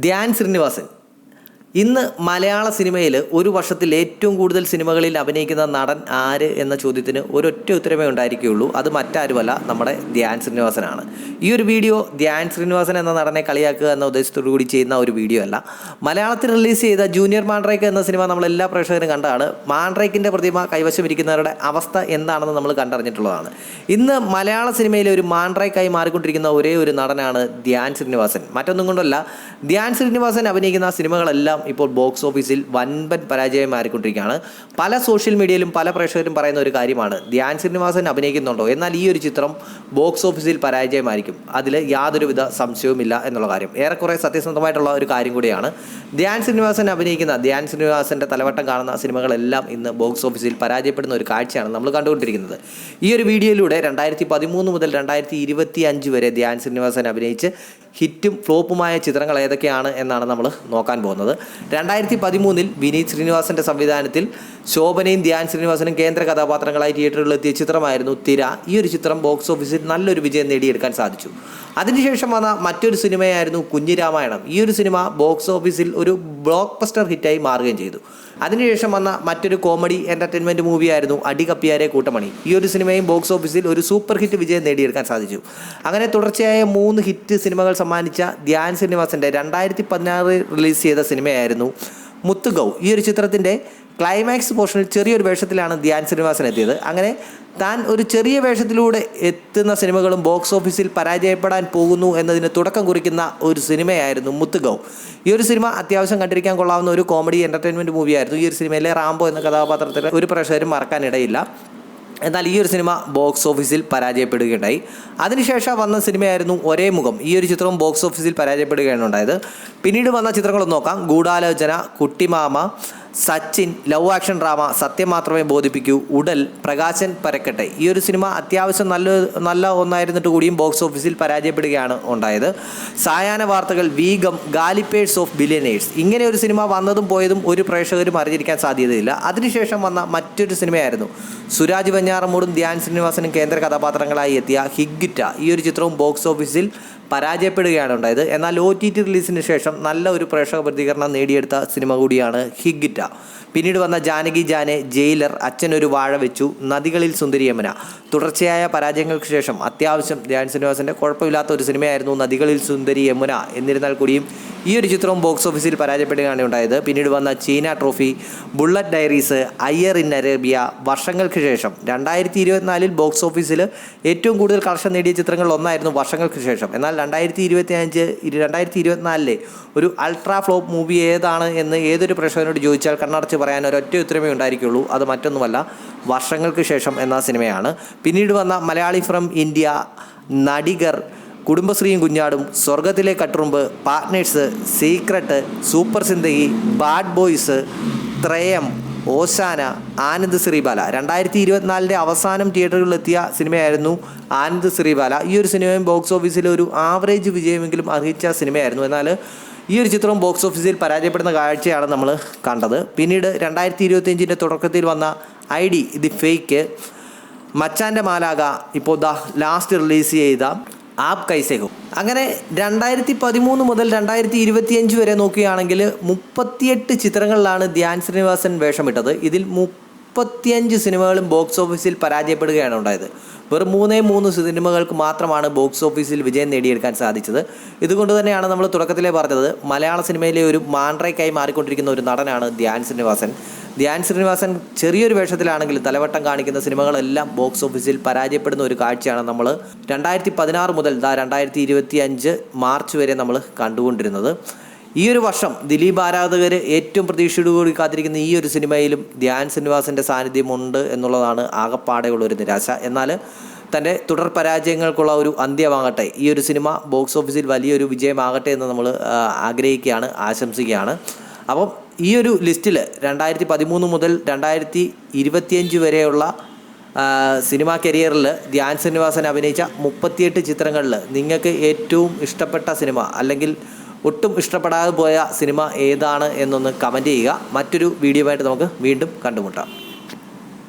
ധ്യാൻ ശ്രീനിവാസൻ. ഇന്ന് മലയാള സിനിമയിൽ ഒരു വർഷത്തിൽ ഏറ്റവും കൂടുതൽ സിനിമകളിൽ അഭിനയിക്കുന്ന നടൻ ആര് എന്ന ചോദ്യത്തിന് ഒരൊറ്റ ഉത്തരമേ ഉണ്ടായിരിക്കുകയുള്ളൂ. അത് മറ്റാരുമല്ല നമ്മുടെ ധ്യാൻ ശ്രീനിവാസനാണ്. ഈ ഒരു വീഡിയോ ധ്യാൻ ശ്രീനിവാസൻ എന്ന നടനെ കളിയാക്കുക എന്ന ഉദ്ദേശത്തോടു കൂടി ചെയ്യുന്ന ഒരു വീഡിയോ അല്ല. മലയാളത്തിൽ റിലീസ് ചെയ്ത ജൂനിയർ മാൻഡ്രേക്ക് എന്ന സിനിമ നമ്മൾ എല്ലാ പ്രേക്ഷകരും കണ്ടാണ്. മാൻഡ്രേക്കിന്റെ പ്രതിമ കൈവശം ഇരിക്കുന്നവരുടെ അവസ്ഥ എന്താണെന്ന് നമ്മൾ കണ്ടറിഞ്ഞിട്ടുള്ളതാണ്. ഇന്ന് മലയാള സിനിമയിലെ ഒരു മാൻഡ്രേക്കായി മാറിക്കൊണ്ടിരിക്കുന്ന ഒരേ ഒരു നടനാണ് ധ്യാൻ ശ്രീനിവാസൻ. മറ്റൊന്നും കൊണ്ടല്ല ധ്യാൻ ശ്രീനിവാസൻ അഭിനയിക്കുന്ന സിനിമകളെല്ലാം ഇപ്പോൾ ബോക്സ് ഓഫീസിൽ വൻപൻ പരാജയം മാറിക്കൊണ്ടിരിക്കുകയാണ്. പല സോഷ്യൽ മീഡിയയിലും പല പ്രേക്ഷകരും പറയുന്ന ഒരു കാര്യമാണ്. ധ്യാൻ ശ്രീനിവാസൻ അഭിനയിക്കുന്നുണ്ടോ? എന്നാൽ ഈ ഒരു ചിത്രം ബോക്സ് ഓഫീസിൽ പരാജയമായിരിക്കും. അതിൽ യാതൊരുവിധ സംശയവുമില്ല എന്നുള്ള കാര്യം. ഏറെക്കുറെ സത്യസന്ധമായിട്ടുള്ള ഒരു കാര്യം കൂടിയാണ്. ധ്യാൻ ശ്രീനിവാസൻ അഭിനയിക്കുന്ന ധ്യാൻ ശ്രീനിവാസന്റെ തലവട്ടം കാണുന്ന സിനിമകളെല്ലാം ഇന്ന് ബോക്സ് ഓഫീസിൽ പരാജയപ്പെടുന്ന ഒരു കാഴ്ചയാണ് നമ്മൾ കണ്ടുകൊണ്ടിരിക്കുന്നത്. ഈ ഒരു വീഡിയോയിലൂടെ രണ്ടായിരത്തി പതിമൂന്ന് മുതൽ രണ്ടായിരത്തി ഇരുപത്തി അഞ്ച് വരെ ധ്യാൻ ശ്രീനിവാസൻ അഭിനയിച്ച് ഹിറ്റും ഫ്ലോപ്പുമായ ചിത്രങ്ങൾ ഏതൊക്കെയാണ് എന്നാണ് നമ്മൾ നോക്കാൻ പോകുന്നത്. രണ്ടായിരത്തി പതിമൂന്നിൽ വിനീത് ശ്രീനിവാസന്റെ സംവിധാനത്തിൽ ശോഭനയും ധ്യാൻ ശ്രീനിവാസനും കേന്ദ്ര കഥാപാത്രങ്ങളായി തിയേറ്ററുകളിൽ എത്തിയ ചിത്രമായിരുന്നു തിര. ഈ ഒരു ചിത്രം ബോക്സ് ഓഫീസിൽ നല്ലൊരു വിജയം നേടിയെടുക്കാൻ സാധിച്ചു. അതിനുശേഷം വന്ന മറ്റൊരു സിനിമയായിരുന്നു കുഞ്ഞിരാമായണം ഈ ഒരു സിനിമ ബോക്സ് ഓഫീസിൽ ഒരു ബ്ലോക്ക് ബസ്റ്റർ ഹിറ്റായി മാറുകയും ചെയ്തു. അതിനുശേഷം വന്ന മറ്റൊരു കോമഡി എന്റർടൈൻമെന്റ് മൂവിയായിരുന്നു അടികപ്പിയാരെ കൂട്ടമണി. ഈ ഒരു സിനിമയും ബോക്സ് ഓഫീസിൽ ഒരു സൂപ്പർ ഹിറ്റ് വിജയം നേടിയെടുക്കാൻ സാധിച്ചു. അങ്ങനെ തുടർച്ചയായ മൂന്ന് ഹിറ്റ് സിനിമകൾ സമ്മാനിച്ച ധ്യാൻ ശ്രീനിവാസന്റെ രണ്ടായിരത്തി പതിനാറ് റിലീസ് ചെയ്ത സിനിമയായിരുന്നു മുത്തുഗൗ. ഈ ഒരു ചിത്രത്തിന്റെ ക്ലൈമാക്സ് പോർഷനിൽ ചെറിയൊരു വേഷത്തിലാണ് ധ്യാൻ ശ്രീനിവാസൻ എത്തിയത്. അങ്ങനെ താൻ ഒരു ചെറിയ വേഷത്തിലൂടെ എത്തുന്ന സിനിമകളും ബോക്സ് ഓഫീസിൽ പരാജയപ്പെടാൻ പോകുന്നു എന്നതിന് തുടക്കം കുറിക്കുന്ന ഒരു സിനിമയായിരുന്നു മുത്തുഗൗ. ഈ ഒരു സിനിമ അത്യാവശ്യം കണ്ടിരിക്കാൻ കൊള്ളാവുന്ന ഒരു കോമഡി എന്റർടൈൻമെന്റ് മൂവിയായിരുന്നു ഈ ഒരു സിനിമയിലെ റാംബോ എന്ന കഥാപാത്രത്തിൽ ഒരു പ്രേക്ഷകരും മറക്കാനിടയില്ല എന്നാൽ ഈ ഒരു സിനിമ ബോക്സ് ഓഫീസിൽ പരാജയപ്പെടുകയുണ്ടായി. അതിനുശേഷം വന്ന സിനിമയായിരുന്നു ഒരേ മുഖം. ഈ ഒരു ചിത്രവും ബോക്സ് ഓഫീസിൽ പരാജയപ്പെടുകയാണ് ഉണ്ടായത്. പിന്നീട് വന്ന ചിത്രങ്ങൾ നോക്കാം. Goodalochana Kuttymama Sachin love action drama Sathyam Mathrame Bodhippikkoo. ഉടൽ പ്രകാശൻ പരക്കട്ടെ. ഈ ഒരു സിനിമ അത്യാവശ്യം നല്ല നല്ല ഒന്നായിരുന്നിട്ട് കൂടിയും ബോക്സ് ഓഫീസിൽ പരാജയപ്പെടുകയാണ് ഉണ്ടായത്. സായാഹ്ന വാർത്തകൾ വീഗം ഗാലിപ്പേഴ്സ് ഓഫ് ബില്യനേഴ്സ്. ഇങ്ങനെ ഒരു സിനിമ വന്നതും പോയതും ഒരു പ്രേക്ഷകരും അറിഞ്ഞിരിക്കാൻ സാധ്യതയില്ല. അതിനുശേഷം വന്ന മറ്റൊരു സിനിമയായിരുന്നു. സുരാജ് വെഞ്ഞാറമൂടും ധ്യാൻ ശ്രീനിവാസനും കേന്ദ്ര കഥാപാത്രങ്ങളായി എത്തിയ ഹിഗ്ഗിറ്റ. ഈ ഒരു ചിത്രവും ബോക്സ് ഓഫീസിൽ പരാജയപ്പെടുകയാണ് ഉണ്ടായത്. എന്നാൽ ഒ ടി ടി റിലീസിന് ശേഷം നല്ല ഒരു പ്രേക്ഷക പ്രതികരണം നേടിയെടുത്ത സിനിമ കൂടിയാണ് ഹിഗ്ഗിറ്റ. പിന്നീട് വന്ന ജാനകി ജാനെ ജയിലർ അച്ഛനൊരു വാഴ വെച്ചു നദികളിൽ സുന്ദരിയമന തുടർച്ചയായ പരാജയങ്ങൾക്ക് ശേഷം അത്യാവശ്യം ധ്യാൻ ശ്രീനിവാസന്റെ കുഴപ്പമില്ലാത്ത ഒരു സിനിമയായിരുന്നു നദികളിൽ സുന്ദരി യമുന. എന്നിരുന്നാൽ കൂടിയും ഈ ഒരു ചിത്രവും ബോക്സ് ഓഫീസിൽ പരാജയപ്പെടുകയാണ് ഉണ്ടായത്. പിന്നീട് വന്ന Cheena trophy bullet diaries Iyer in Arabia വർഷങ്ങൾക്ക് ശേഷം. രണ്ടായിരത്തി ഇരുപത്തിനാലിൽ ബോക്സ് ഓഫീസിൽ ഏറ്റവും കൂടുതൽ കളക്ഷൻ നേടിയ ചിത്രങ്ങളിൽ ഒന്നായിരുന്നു വർഷങ്ങൾക്ക് ശേഷം. എന്നാൽ രണ്ടായിരത്തി ഇരുപത്തി അഞ്ച് രണ്ടായിരത്തി ഇരുപത്തിനാലിലെ ഒരു അൾട്രാ ഫ്ലോപ്പ് മൂവി ഏതാണ് എന്ന് ഏതൊരു പ്രേക്ഷകനോട് ചോദിച്ചാൽ കണ്ണടച്ച് പറയാൻ ഒരൊറ്റ ഉത്തരമേ ഉണ്ടായിരിക്കുള്ളൂ. അത് മറ്റൊന്നുമല്ല വർഷങ്ങൾക്ക് ശേഷം എന്ന സിനിമയാണ്. പിന്നീട് വന്ന മലയാളി ഫ്രം ഇന്ത്യ നടികർ കുടുംബശ്രീയും കുഞ്ഞാടും സ്വർഗത്തിലെ കട്ടുറുമ്പ് partners secret super Zindagi bad boys ത്രയം Oshana Anand Sreebala. രണ്ടായിരത്തി ഇരുപത്തിനാലിന്റെ അവസാനം തിയേറ്ററുകളിലെത്തിയ സിനിമയായിരുന്നു ആനന്ദ് ശ്രീബാല. ഈ ഒരു സിനിമയും ബോക്സ് ഓഫീസിൽ ഒരു ആവറേജ് വിജയമെങ്കിലും അർഹിച്ച സിനിമയായിരുന്നു. എന്നാൽ ഈ ഒരു ചിത്രം ബോക്സ് ഓഫീസിൽ പരാജയപ്പെടുന്ന കാഴ്ചയാണ് നമ്മൾ കണ്ടത്. പിന്നീട് രണ്ടായിരത്തി ഇരുപത്തിയഞ്ചിന്റെ തുടക്കത്തിൽ വന്ന ഐ ഡി ദി ഫേക്ക് മച്ചാന്റെ മാലാക ഇപ്പോൾ ദ ലാസ്റ്റ് റിലീസ് ചെയ്ത ആപ്പ് കൈസേഹു അങ്ങനെ രണ്ടായിരത്തി പതിമൂന്ന് മുതൽ രണ്ടായിരത്തി ഇരുപത്തിയഞ്ച് വരെ നോക്കുകയാണെങ്കിൽ മുപ്പത്തിയെട്ട് ചിത്രങ്ങളിലാണ് ധ്യാൻ ശ്രീനിവാസൻ വേഷമിട്ടത്. ഇതിൽ മുപ്പത്തിയഞ്ച് സിനിമകളും ബോക്സ് ഓഫീസിൽ പരാജയപ്പെടുകയാണ് ഉണ്ടായത്. വെറും മൂന്നേ മൂന്ന് സിനിമകൾക്ക് മാത്രമാണ് ബോക്സ് ഓഫീസിൽ വിജയം നേടിയെടുക്കാൻ സാധിച്ചത്. ഇതുകൊണ്ട് തന്നെയാണ് നമ്മൾ തുടക്കത്തിലേ പറഞ്ഞത് മലയാള സിനിമയിലെ ഒരു മാൻഡ്രേക്കായി മാറിക്കൊണ്ടിരിക്കുന്ന ഒരു നടനാണ് ധ്യാൻ ശ്രീനിവാസൻ. ധ്യാൻ ശ്രീനിവാസൻ ചെറിയൊരു വേഷത്തിലാണെങ്കിൽ തലവട്ടം കാണിക്കുന്ന സിനിമകളെല്ലാം ബോക്സ് ഓഫീസിൽ പരാജയപ്പെടുന്ന ഒരു കാഴ്ചയാണ് നമ്മൾ രണ്ടായിരത്തി പതിനാറ് മുതൽ ദാ രണ്ടായിരത്തി ഇരുപത്തി അഞ്ച് മാർച്ച് വരെ നമ്മൾ കണ്ടുകൊണ്ടിരുന്നത്. ഈ ഒരു വർഷം ദിലീപ് ആരാധകർ ഏറ്റവും പ്രതീക്ഷയോടുകൂടി കാത്തിരിക്കുന്ന ഈ ഒരു സിനിമയിലും ധ്യാൻ ശ്രീനിവാസന്റെ സാന്നിധ്യമുണ്ട് എന്നുള്ളതാണ് ആകപ്പാടെയുള്ള ഒരു നിരാശ. എന്നാൽ തന്റെ തുടർ പരാജയങ്ങൾക്കുള്ള ഒരു അന്ത്യമാകട്ടെ ഈ ഒരു സിനിമ ബോക്സ് ഓഫീസിൽ വലിയൊരു വിജയമാകട്ടെ എന്ന് നമ്മൾ ആഗ്രഹിക്കുകയാണ് ആശംസിക്കുകയാണ്. അപ്പം ഈ ഒരു ലിസ്റ്റിൽ രണ്ടായിരത്തി പതിമൂന്ന് മുതൽ രണ്ടായിരത്തി ഇരുപത്തിയഞ്ച് വരെയുള്ള സിനിമാ കരിയറിൽ ധ്യാൻ ശ്രീനിവാസൻ അഭിനയിച്ച മുപ്പത്തിയെട്ട് ചിത്രങ്ങളിൽ നിങ്ങൾക്ക് ഏറ്റവും ഇഷ്ടപ്പെട്ട സിനിമ അല്ലെങ്കിൽ ഒട്ടും ഇഷ്ടപ്പെടാതെ പോയ സിനിമ ഏതാണ് എന്നൊന്ന് കമന്റ് ചെയ്യുക. മറ്റൊരു വീഡിയോ ആയിട്ട് നമുക്ക് വീണ്ടും കണ്ടുമുട്ടാം.